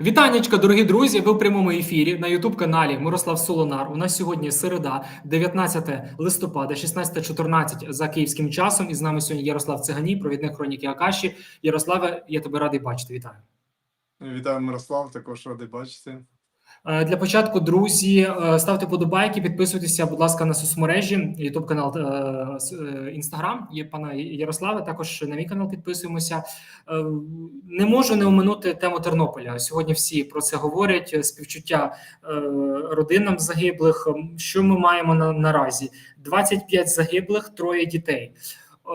Вітанечка, дорогі друзі! Ви в прямому ефірі на Ютуб каналі Мирослав Солонар. У нас сьогодні середа, 19 листопада, 16.14 за київським часом. І з нами сьогодні Ярослав Циганій, провідник хроніки Акаші. Ярославе, я тебе радий бачити. Вітаю. Вітаю, Мирослав, також радий бачити. Е, Для початку, друзі, е, ставте подобайки, підписуйтеся, будь ласка, на соцмережі, Ютуб канал, Інстаграм є пана Ярослава. Також на мій канал підписуємося. Е, Не можу не оминути тему Тернополя. Сьогодні всі про це говорять. Співчуття е, родинам загиблих. Що ми маємо на наразі? 25 загиблих, троє дітей.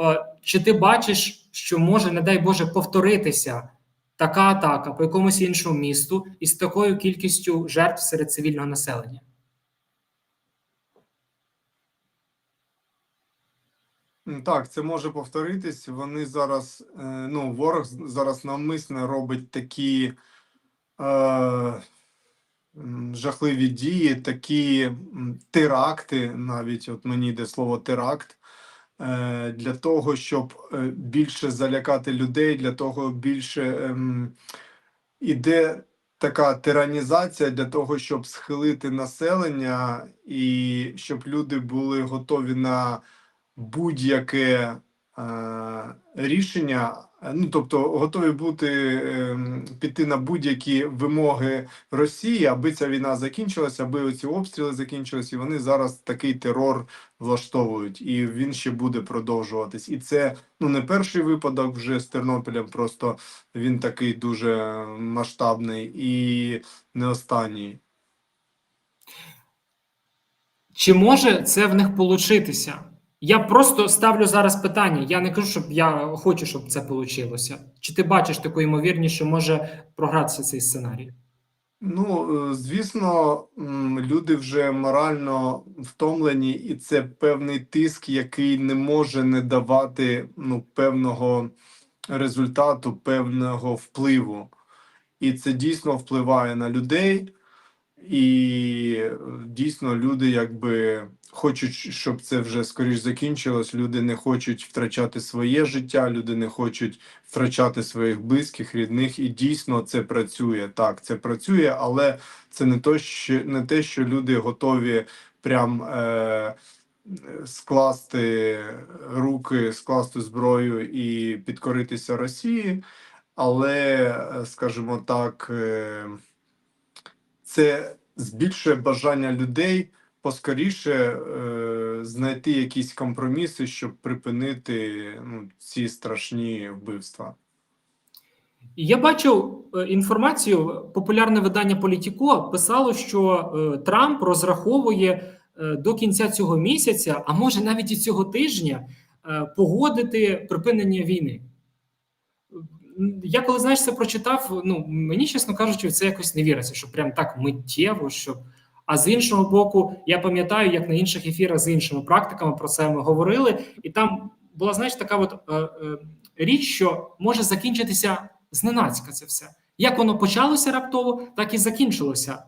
Е, Чи ти бачиш, що може, не дай Боже, повторитися? Така атака по якомусь іншому місту із такою кількістю жертв серед цивільного населення. Так, це може повторитись. Вони зараз, е, ну, ворог зараз навмисно робить такі е, жахливі дії, такі теракти, навіть от мені йде слово теракт, для того, щоб е, більше залякати людей, для того більше ем, іде така тиранізація для того, щоб схилити населення і щоб люди були готові на будь-яке е, рішення, е, ну тобто готові бути ем, піти на будь-які вимоги Росії, аби ця війна закінчилася, аби ці обстріли закінчилися, і вони зараз такий терор влаштовують, і він ще буде продовжуватись. І це ну не перший випадок вже з Тернопілем, просто він такий дуже масштабний і не останній. Чи може це в них получитися? Я просто ставлю зараз питання. Я не кажу, щоб я хочу, щоб це вийшло. Чи ти бачиш таку ймовірність, що може програтися цей сценарій? Ну, е, звісно, люди вже морально втомлені, і це певний тиск, який не може не давати ну, певного результату, певного впливу. І це дійсно впливає на людей, і дійсно люди якби хочуть, щоб це вже скоріш закінчилось. Люди не хочуть втрачати своє життя, люди не хочуть втрачати своїх близьких, рідних, і дійсно це працює. Так, це працює, але це не то, що не те, що люди готові прям е, скласти руки, скласти зброю і підкоритися Росії. Але, скажімо так, е, це збільшує бажання людей поскоріше е, знайти якісь компроміси, щоб припинити ну, ці страшні вбивства. Я бачив е, інформацію. Популярне видання Політіко писало, що е, Трамп розраховує е, до кінця цього місяця, а може навіть і цього тижня, погодити припинення війни. Я коли знаєш це прочитав, ну мені чесно кажучи, це якось не віриться, що прям так миттєво, щоб. А з іншого боку, я пам'ятаю, як на інших ефірах з іншими практиками про це ми говорили, і там була знаєш така от е, е, річ, що може закінчитися зненацька це все. Як воно почалося раптово, так і закінчилося.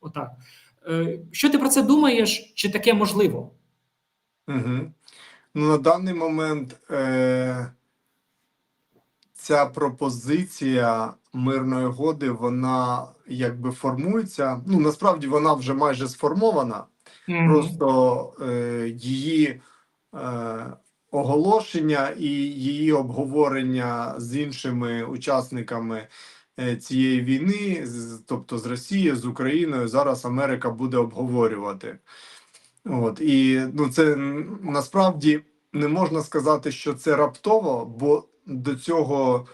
Отак. Е, що ти про це думаєш? Чи таке можливо? Угу. Ну, на даний момент е, ця пропозиція мирної угоди, вона якби формується. Ну, насправді вона вже майже сформована. Просто е, її е, оголошення і її обговорення з іншими учасниками е, цієї війни, тобто з Росією, з Україною, зараз Америка буде обговорювати. От і ну це насправді не можна сказати, що це раптово, бо до цього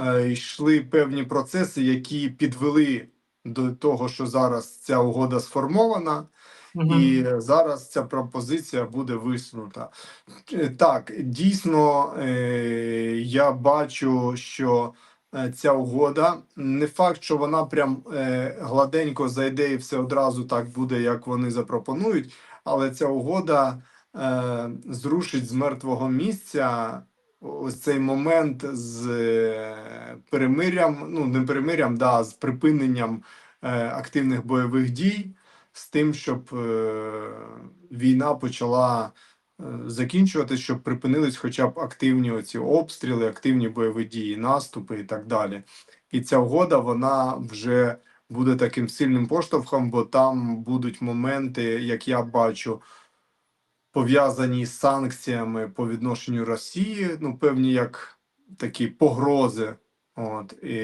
е, йшли певні процеси, які підвели до того, що зараз ця угода сформована. Мгм. І зараз ця пропозиція буде висунута. Е, Так, дійсно, е, я бачу, що ця угода не факт, що вона прям е, гладенько зайде і все одразу так буде, як вони запропонують, але ця угода е, зрушить з мертвого місця. Ось цей момент з е, перемирям, ну не перемирям, да, з припиненням е, активних бойових дій з тим, щоб е, війна почала закінчуватись, щоб припинились хоча б активні оці обстріли, активні бойові дії, наступи і так далі. І ця угода вона вже буде таким сильним поштовхом, бо там будуть моменти, як я бачу, пов'язані з санкціями по відношенню Росії, ну певні як такі погрози, от і,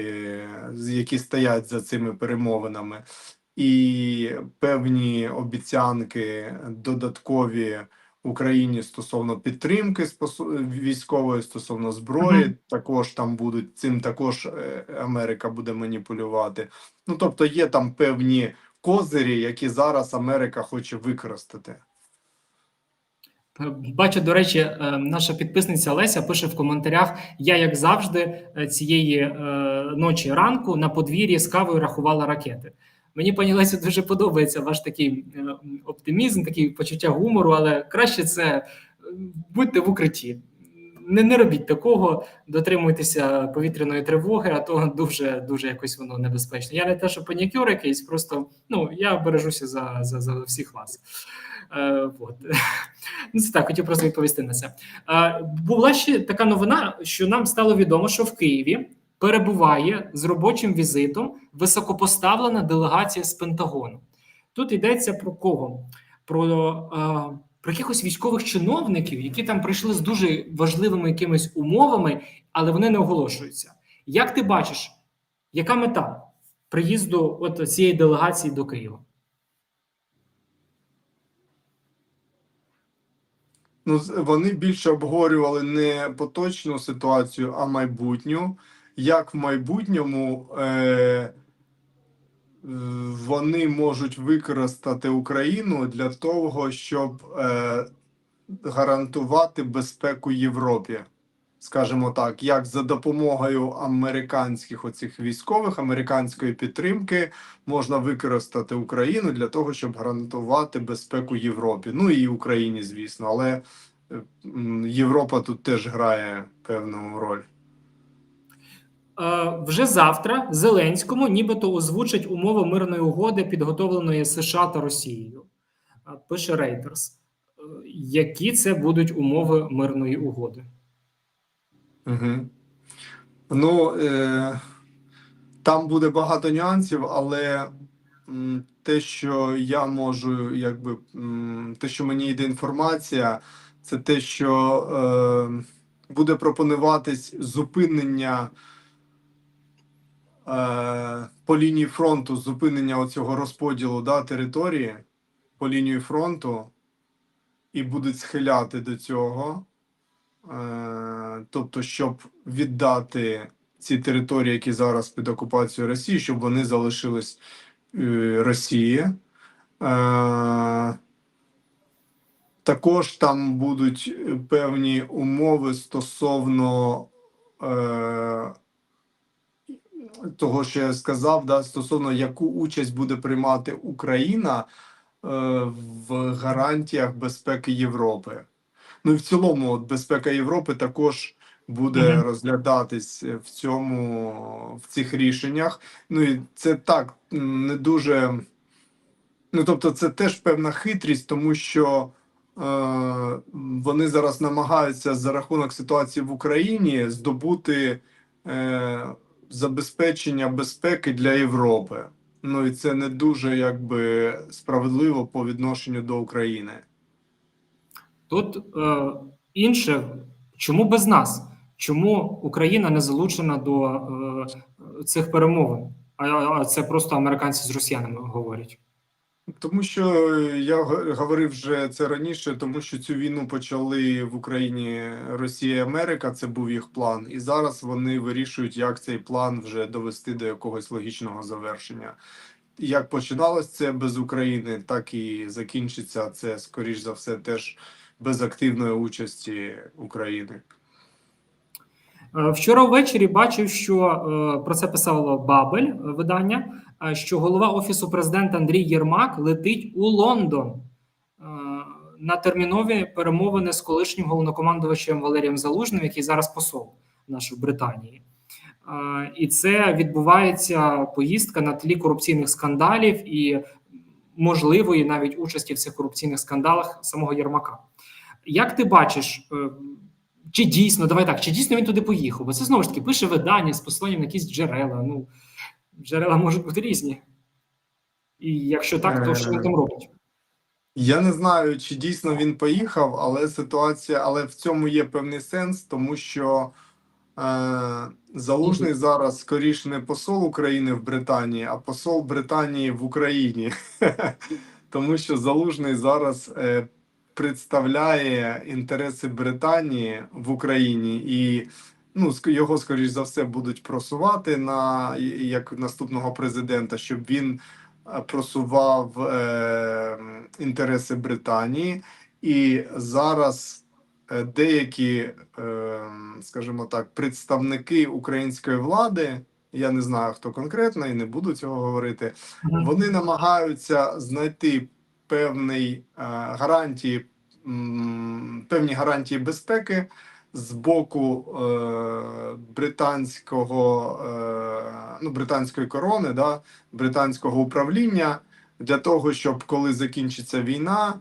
які стоять за цими перемовинами, і певні обіцянки додаткові Україні стосовно підтримки військової стосовно зброї, Мгм. також там будуть цим також е, Америка буде маніпулювати. Ну тобто є там певні козирі, які зараз Америка хоче використати. Бачу, до речі, е, наша підписниця Леся пише в коментарях: я, як завжди, е, цієї е, ночі ранку на подвір'ї з кавою рахувала ракети. Мені, пані Лесю, дуже подобається ваш такий оптимізм, такий почуття гумору, але краще це будьте в укритті. Не, не робіть такого, дотримуйтеся повітряної тривоги, а то дуже дуже якось воно небезпечно. Я не те, що панікюр якийсь, просто ну я бережуся за, за, за всіх вас. Е, вот. Ну, це так, хотів просто відповісти на це. Е, була ще така новина, що нам стало відомо, що в Києві перебуває з робочим візитом високопоставлена делегація з Пентагону. Тут йдеться про кого? Про, е, про якихось військових чиновників, які там прийшли з дуже важливими якимись умовами, але вони не оголошуються. Як ти бачиш, яка мета приїзду от цієї делегації до Києва? Ну, вони більше обговорювали не поточну ситуацію, а майбутню. Як в майбутньому е, вони можуть використати Україну для того, щоб е, гарантувати безпеку Європі, скажімо так, як за допомогою американських оцих військових, американської підтримки можна використати Україну для того, щоб гарантувати безпеку Європі. Ну і Україні, звісно, але е, Європа тут теж грає певну роль. Е, Вже завтра Зеленському нібито озвучать умови мирної угоди, підготовленої США та Росією. Е, Пише Reuters. Які це будуть умови мирної угоди? Угу. Ну, е, там буде багато нюансів, але те, що я можу, якби те, що мені йде інформація, це те, що е, буде пропонуватись зупинення е, по лінії фронту, зупинення оцього розподілу да, території по лінії фронту, і будуть схиляти до цього. Е, тобто, щоб віддати ці території, які зараз під окупацією Росії, щоб вони залишились е, Росії. Е, також там будуть певні умови стосовно е, того, що я сказав, да, стосовно яку участь буде приймати Україна е, в гарантіях безпеки Європи. Ну і в цілому, безпека Європи також буде Мгм. розглядатись в цьому в цих рішеннях. Ну і це так не дуже. Ну тобто, це теж певна хитрість, тому що е, вони зараз намагаються за рахунок ситуації в Україні здобути е, забезпечення безпеки для Європи. Ну і це не дуже якби справедливо по відношенню до України. Тут е, інше, чому без нас? Чому Україна не залучена до е, цих перемовин? А, це просто американці з росіянами говорять. Тому що я говорив вже це раніше, тому що цю війну почали в Україні Росія і Америка. Це був їх план, і зараз вони вирішують, як цей план вже довести до якогось логічного завершення. Як починалось це без України, так і закінчиться це скоріш за все теж без активної участі України. Е, Вчора ввечері бачив, що е, про це писало Бабель е, видання. Що голова офісу президента Андрій Єрмак летить у Лондон на термінові перемовини з колишнім головнокомандувачем Валерієм Залужним, який зараз посол наш в Британії. І це відбувається поїздка на тлі корупційних скандалів і можливої навіть участі в цих корупційних скандалах самого Єрмака. Як ти бачиш, е, чи дійсно, давай так, чи дійсно він туди поїхав? Бо це знову ж таки пише видання з посиланням на якісь джерела. Ну, джерела можуть бути різні. І якщо так, то що він там робить? Я не знаю, чи дійсно він поїхав, але ситуація, але в цьому є певний сенс, тому що е, Залужний зараз скоріш не посол України в Британії, а посол Британії в Україні. Тому що Залужний зараз е, представляє інтереси Британії в Україні і ну, його, скоріш за все, будуть просувати на як наступного президента, щоб він е, просував е, інтереси Британії, і зараз е, деякі, е, скажімо так, представники української влади, я не знаю хто конкретно і не буду цього говорити. Вони намагаються знайти певний е, гарантії, певні гарантії безпеки з боку е, британського, е, ну, британської корони, да, британського управління для того, щоб коли закінчиться війна.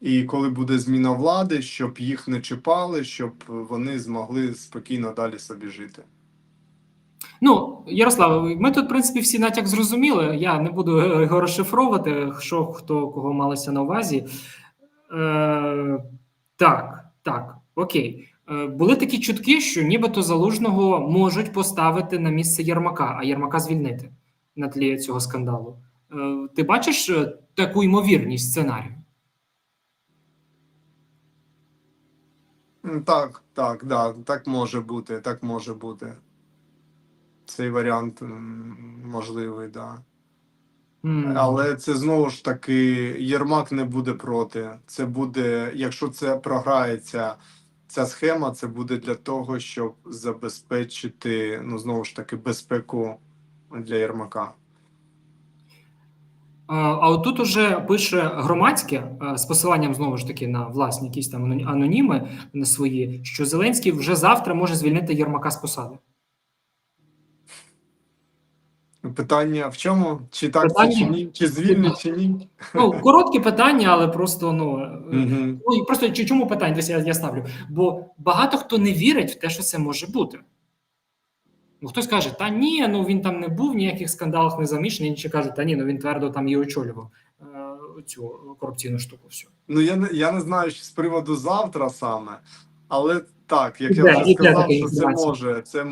І коли буде зміна влади, щоб їх не чіпали, щоб вони змогли спокійно далі собі жити. Ну, Ярослав, ми тут, в принципі, всі натяк зрозуміли. Я не буду його розшифровувати, що хто кого малося на увазі. Е, так, так, окей. Е, були такі чутки, що нібито залужного можуть поставити на місце Єрмака, а Єрмака звільнити на тлі цього скандалу. Е, ти бачиш е, таку ймовірність сценарію? Так, так, да, так може бути, так може бути. Цей варіант можливий, да. М. Але це знову ж таки Єрмак не буде проти. Це буде, якщо це програється, ця схема, це буде для того, щоб забезпечити, ну знову ж таки, безпеку для Єрмака. А от тут уже пише громадське з посиланням знову ж таки на власні якісь там аноніми на свої, що Зеленський вже завтра може звільнити Єрмака з посади. Питання в чому? Чи так Питання- це чи ні? Чи звільнить, чи ні? Ну коротке питання, але просто ну, Мгм. ну просто чому питання? Десь я, я ставлю. Бо багато хто не вірить в те, що це може бути. Ну, хтось каже, та ні, ну він там не був в ніяких скандалах не замішаний. Інші кажуть, та ні, ну він твердо там і очолював е, цю корупційну штуку. Всю. Ну я не я не знаю що з приводу завтра саме, але так, як я вже сказав, що це може. Це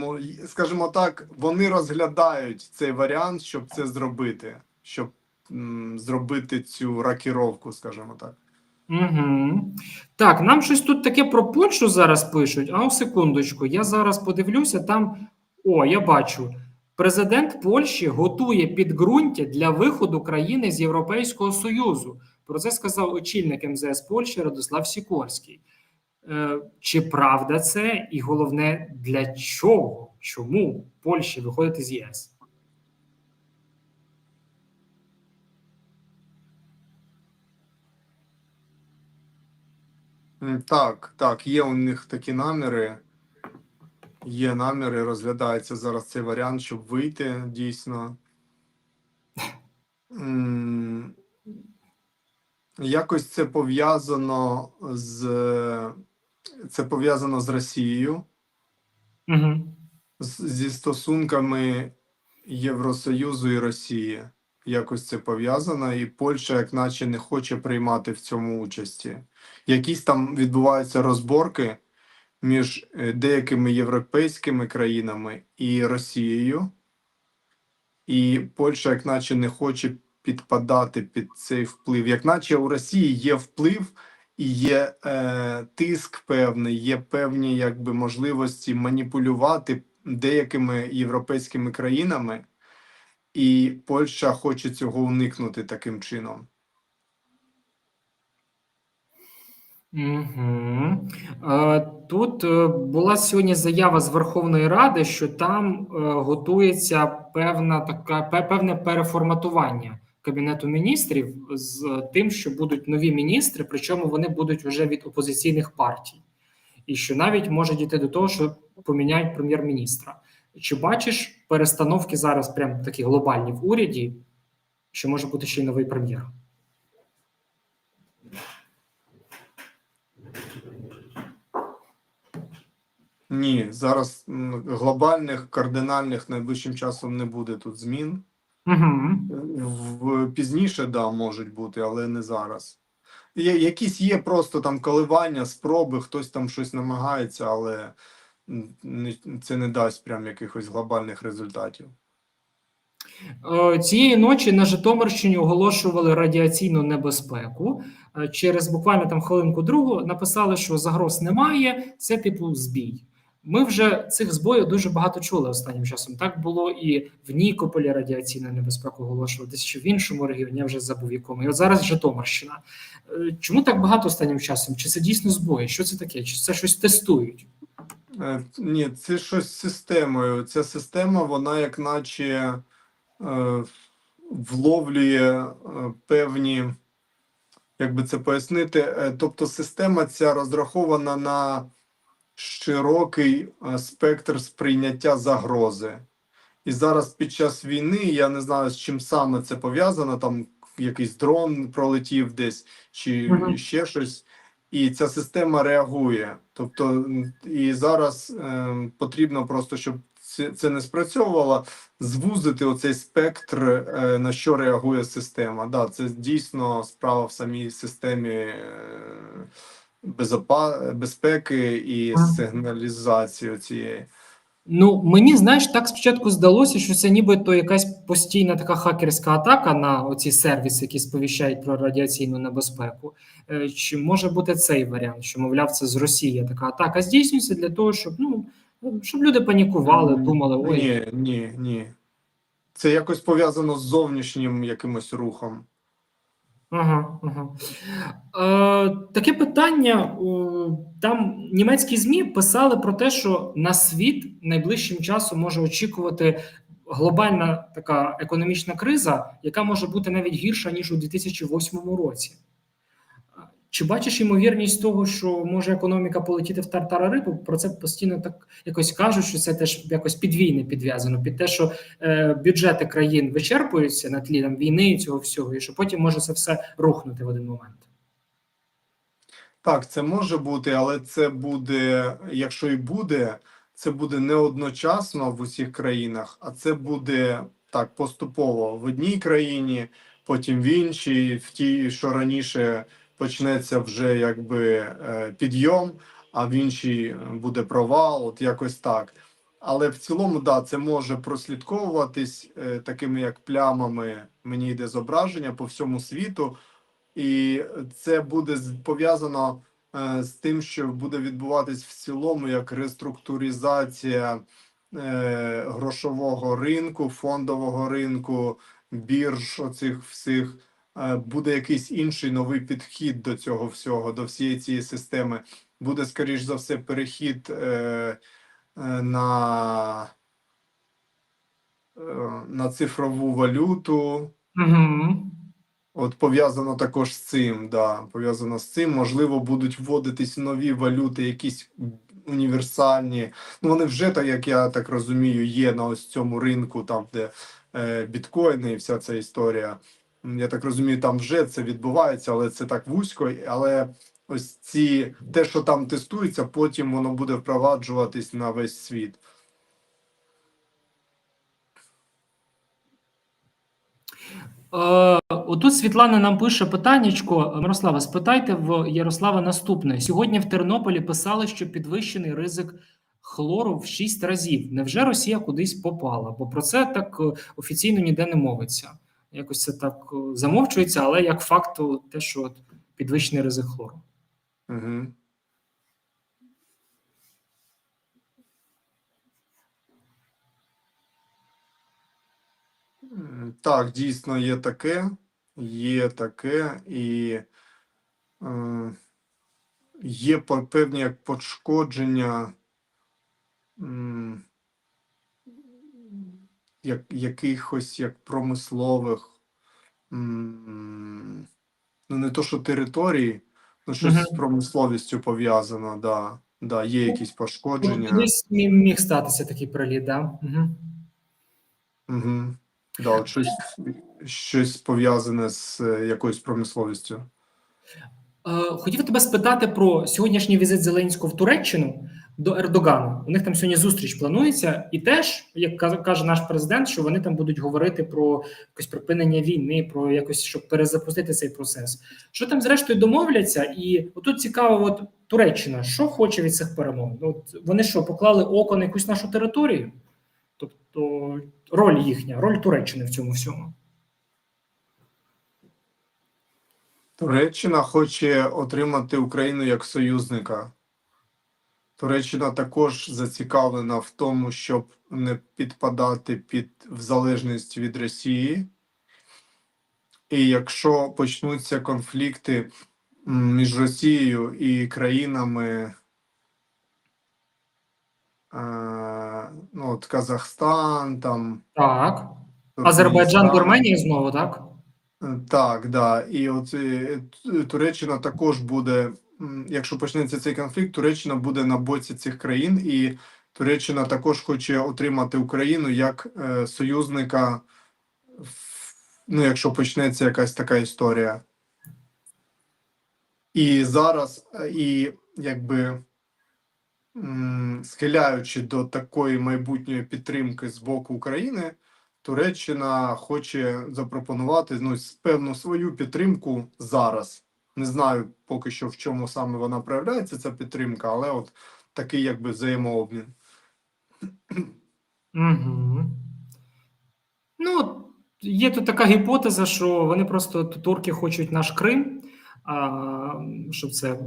скажімо так, вони розглядають цей варіант, щоб це зробити, щоб м, зробити цю ракіровку, скажімо так. Угу. Так, нам щось тут таке про Польщу зараз пишуть. А у секундочку, я зараз подивлюся. Там о, я бачу. Президент Польщі готує підґрунтя для виходу країни з Європейського Союзу. Про це сказав очільник МЗС Польщі Радослав Сікорський. Е, чи правда це? І головне, для чого? Чому Польщі виходити з ЄС? Так, так, є у них такі наміри. Є наміри, розглядається зараз цей варіант, щоб вийти дійсно. Якось це пов'язано з це пов'язано з Росією, Угу. з- зі стосунками Євросоюзу і Росії. Якось це пов'язано, і Польща, як наче, не хоче приймати в цьому участі. Якісь там відбуваються розборки між е, деякими європейськими країнами і Росією, і Польща, як наче, не хоче підпадати під цей вплив. Як наче у Росії є вплив і є е, тиск певний, є певні якби можливості маніпулювати деякими європейськими країнами, і Польща хоче цього уникнути таким чином. Угу. Тут е, була сьогодні заява з Верховної Ради, що там е, готується певна така певне переформатування кабінету міністрів з тим, що будуть нові міністри, причому вони будуть вже від опозиційних партій, і що навіть може дійти до того, що поміняють прем'єр-міністра. Чи бачиш перестановки зараз, прям такі глобальні в уряді, що може бути ще й новий прем'єр? Ні, зараз глобальних, кардинальних найближчим часом не буде тут змін. Угу. В пізніше, да, можуть бути, але не зараз. Є, якісь є просто там коливання, спроби, хтось там щось намагається, але це не дасть прям якихось глобальних результатів. Е, Цієї ночі на Житомирщині оголошували радіаційну небезпеку. Е, Через буквально там хвилинку другу написали, що загроз немає. Це типу збій. Ми вже цих збоїв дуже багато чули останнім часом. Так було і в Нікополі радіаційну небезпеку оголошували, десь ще в іншому регіоні, я вже забув якому. І от зараз Житомирщина. Е, Чому так багато останнім часом? Чи це дійсно збої? Що це таке? Чи це щось тестують? Е, Ні, це щось з системою. Ця система, вона як наче е, вловлює певні, як би це пояснити, тобто система ця розрахована на широкий е, спектр сприйняття загрози. І зараз під час війни я не знаю, з чим саме це пов'язано, там якийсь дрон пролетів десь, чи Мгм. ще щось. І ця система реагує. Тобто, і зараз е, потрібно просто, щоб це, це не спрацьовувало, звузити оцей спектр, е, на що реагує система. Да, це дійсно справа в самій системі е, безопа- безпеки і сигналізації цієї. Ну, мені знаєш, так спочатку здалося, що це нібито якась постійна така хакерська атака на оці сервіси, які сповіщають про радіаційну небезпеку. Е, Чи може бути цей варіант, що мовляв, це з Росії така атака здійснюється для того, щоб ну щоб люди панікували, думали, ой, Ні, ні, ні. Це якось пов'язано з зовнішнім якимось рухом. Ага, ага. Е, таке питання. Там німецькі ЗМІ писали про те, що на світ найближчим часом може очікувати глобальна така економічна криза, яка може бути навіть гірша, ніж у 2008 році. Чи бачиш ймовірність того, що може економіка полетіти в тартарарипу? Про це постійно так якось кажуть, що це теж якось підвійне підв'язано під те, що е, бюджети країн вичерпуються на тлі там, війни і цього всього, і що потім може це все рухнути в один момент. Так, це може бути, але це буде, якщо і буде, це буде не одночасно в усіх країнах, а це буде так поступово в одній країні, потім в іншій, в тій, що раніше почнеться вже якби е, підйом, а в іншій буде провал, от якось так. Але в цілому, да, це може прослідковуватись е, такими як плямами. Мені йде зображення по всьому світу. І це буде пов'язано е, з тим, що буде відбуватись в цілому як реструктуризація е, грошового ринку, фондового ринку, бірж оцих всіх. Е, буде якийсь інший новий підхід до цього всього, до всієї цієї системи. Буде, скоріш за все, перехід е, е, на, е, на цифрову валюту. Угу. От пов'язано також з цим, да, пов'язано з цим. Можливо, будуть вводитись нові валюти, якісь універсальні. Ну вони вже так, як я так розумію, є на ось цьому ринку, там де е, біткоїни і вся ця історія. Я так розумію, там вже це відбувається, але це так вузько. Але ось ці те, що там тестується, потім воно буде впроваджуватись на весь світ. Е, отут Світлана нам пише питаннячко. Мирослава, спитайте в Ярослава наступне. Сьогодні в Тернополі писали, що підвищений ризик хлору в 6 разів. Невже Росія кудись попала? Бо про це так е, офіційно ніде не мовиться. Якось це так е, замовчується, але як факт, о, те, що от підвищений ризик хлору. Угу. Так, дійсно є таке, є таке, і е, є певні як пошкодження м, як, якихось як промислових, м, ну не то, що території, ну щось Мгм. з промисловістю пов'язано, да, да, є якісь Ну, пошкодження. Десь міг статися такий приліт, да? Угу. Угу. Да, щось, щось пов'язане з е, якоюсь промисловістю. Е, Хотів тебе спитати про сьогоднішній візит Зеленського в Туреччину. До Ердогана. У них там сьогодні зустріч планується, і теж, як каже- наш президент, що вони там будуть говорити про якось припинення війни, про якось щоб перезапустити цей процес. Що там зрештою домовляться? І отут цікаво, от Туреччина, що хоче від цих перемовин? Ну, От вони що поклали око на якусь нашу територію? Тобто роль їхня, роль Туреччини в цьому всьому. Туреччина хоче отримати Україну як союзника. Туреччина також зацікавлена в тому, щоб не підпадати під в залежність від Росії. І якщо почнуться конфлікти між Росією і країнами, е, ну, от Казахстан, там Так. Азербайджан. Вірменія знову, так? Так, да. І от е, Туреччина також буде, якщо почнеться цей конфлікт, Туреччина буде на боці цих країн, і Туреччина також хоче отримати Україну як е, союзника, ну, якщо почнеться якась така історія. І зараз, е, і якби схиляючи до такої майбутньої підтримки з боку України, Туреччина хоче запропонувати ну, певну свою підтримку зараз. Не знаю поки що в чому саме вона проявляється, ця підтримка, але от такий якби взаємообмін. Угу. Ну, є тут така гіпотеза, що вони просто турки хочуть наш Крим, а, щоб це.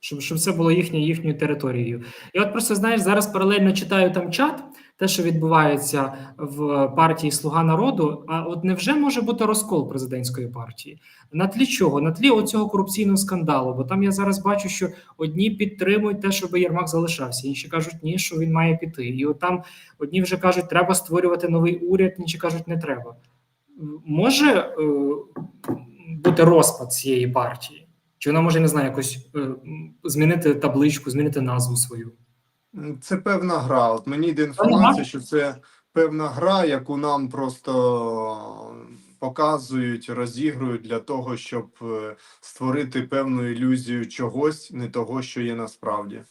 Щоб, щоб це було їхньою їхньою територією. І от просто знаєш, зараз паралельно читаю там чат, те, що відбувається в партії Слуга народу. А от невже може бути розкол президентської партії? На тлі чого? На тлі оцього корупційного скандалу. Бо там я зараз бачу, що одні підтримують те, щоб Єрмак залишався, інші кажуть, ні, що він має піти. І от там одні вже кажуть, треба створювати новий уряд, інші кажуть, не треба. Може е, бути розпад цієї партії? Чи вона може, не знаю, якось е, змінити табличку, змінити назву свою? Це певна гра. От мені йде інформація, що це певна гра, яку нам просто показують, розігрують для того, щоб е, створити певну ілюзію чогось, не того, що є насправді.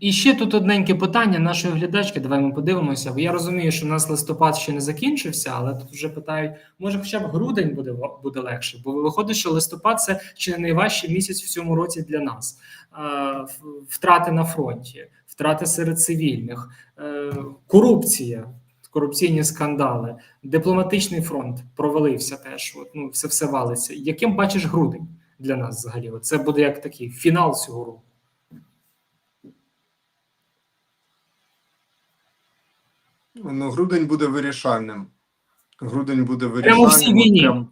І ще тут одненьке питання нашої глядачки. Давай ми подивимося. Бо я розумію, що у нас листопад ще не закінчився, але тут вже питають: може, хоча б грудень буде буде легше, бо виходить, що листопад це чи не найважчий місяць в цьому році для нас. Втрати на фронті, втрати серед цивільних, е, корупція. Корупційні скандали, дипломатичний фронт провалився теж. От, ну, все все валиться. Яким бачиш грудень для нас взагалі? Це буде як такий фінал цього року. Ну, грудень буде вирішальним. Грудень буде Прямо вирішальним, війні. прям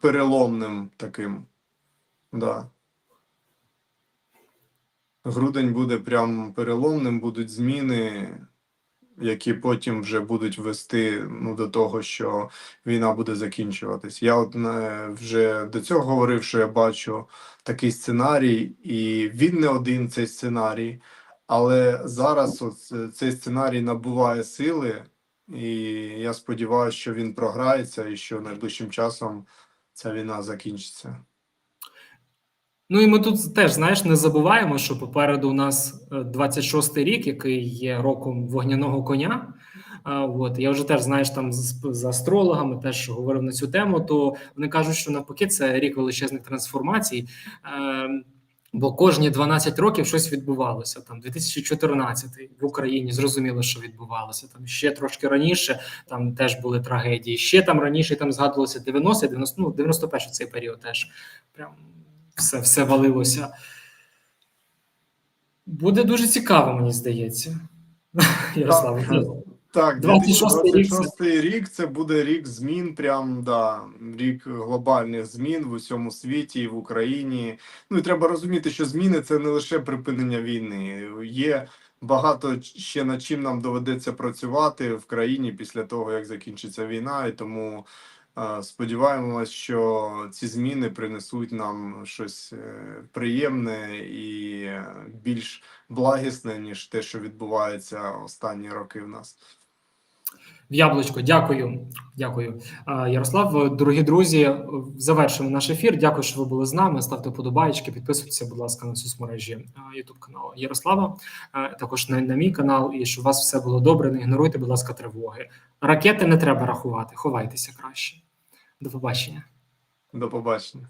переломним таким. Да. Грудень буде прям переломним, будуть зміни, які потім вже будуть вести ну, до того, що війна буде закінчуватись. Я от е, вже до цього говорив, що я бачу такий сценарій, і він не один цей сценарій. Але зараз от е, цей сценарій набуває сили, і я сподіваюся, що він програється і що найближчим часом ця війна закінчиться. Ну і ми тут теж знаєш, не забуваємо, що попереду у нас е, 26-й рік, який є роком вогняного коня. А, От я вже теж знаєш там з, з астрологами, теж говорив на цю тему. То вони кажуть, що навпаки, це рік величезних трансформацій. Е, Бо кожні 12 років щось відбувалося. Там 2014 в Україні зрозуміло, що відбувалося. Там ще трошки раніше там теж були трагедії. Ще там раніше там згадувалося 90 90, ну 91 цей період теж прям все, все валилося. Буде дуже цікаво, мені здається. Ярослав, Так, 26-й рік 2026 рік це буде рік змін, прям да, рік глобальних змін в усьому світі, і в Україні. Ну і треба розуміти, що зміни це не лише припинення війни. Є багато ще над чим нам доведеться працювати в країні після того, як закінчиться війна, і тому е, сподіваємось, що ці зміни принесуть нам щось е, приємне і е, більш благісне, ніж те, що відбувається останні роки в нас. В яблучко, дякую. Дякую, Е, Ярослав. Дорогі друзі, завершуємо наш ефір. Дякую, що ви були з нами. Ставте подобаєчки, підписуйтеся, будь ласка, на соцмережі Ютуб каналу Ярослава. е, Також на, на мій канал. І щоб у вас все було добре. Не ігноруйте, будь ласка, тривоги. Ракети не треба рахувати. Ховайтеся краще. До побачення. До побачення.